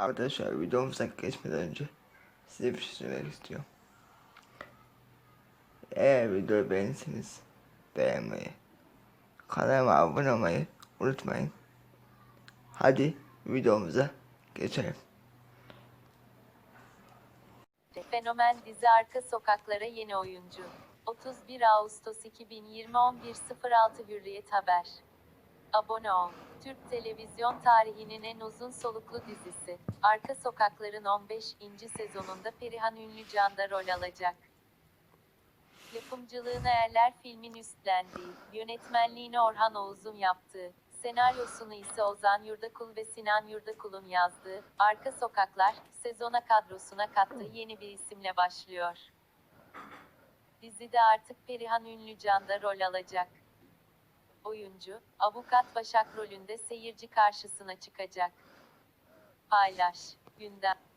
Arkadaşlar videomuza geçmeden önce size bir şey söylemek istiyorum. Eğer videoyu beğenirseniz beğenmeyi, kanalıma abone olmayı unutmayın. Hadi videomuza geçelim. Fenomen dizi Arka Sokaklara yeni oyuncu. 31 Ağustos 2020 11.06 Hürriyet Haber. Abone ol. Türk televizyon tarihinin en uzun soluklu dizisi. Arka Sokakların 15. sezonunda Perihan Ünlücan rol alacak. Yapımcılığını Erler filmin üstlendiği, yönetmenliğini Orhan Oğuz'un yaptığı, senaryosunu ise Ozan Yurdakul ve Sinan Yurdakul'un yazdığı, Arka Sokaklar, sezona kadrosuna kattığı yeni bir isimle başlıyor. Dizide artık Perihan Ünlücan da rol alacak. Oyuncu, avukat Başak rolünde seyirci karşısına çıkacak. Paylaş, gündem.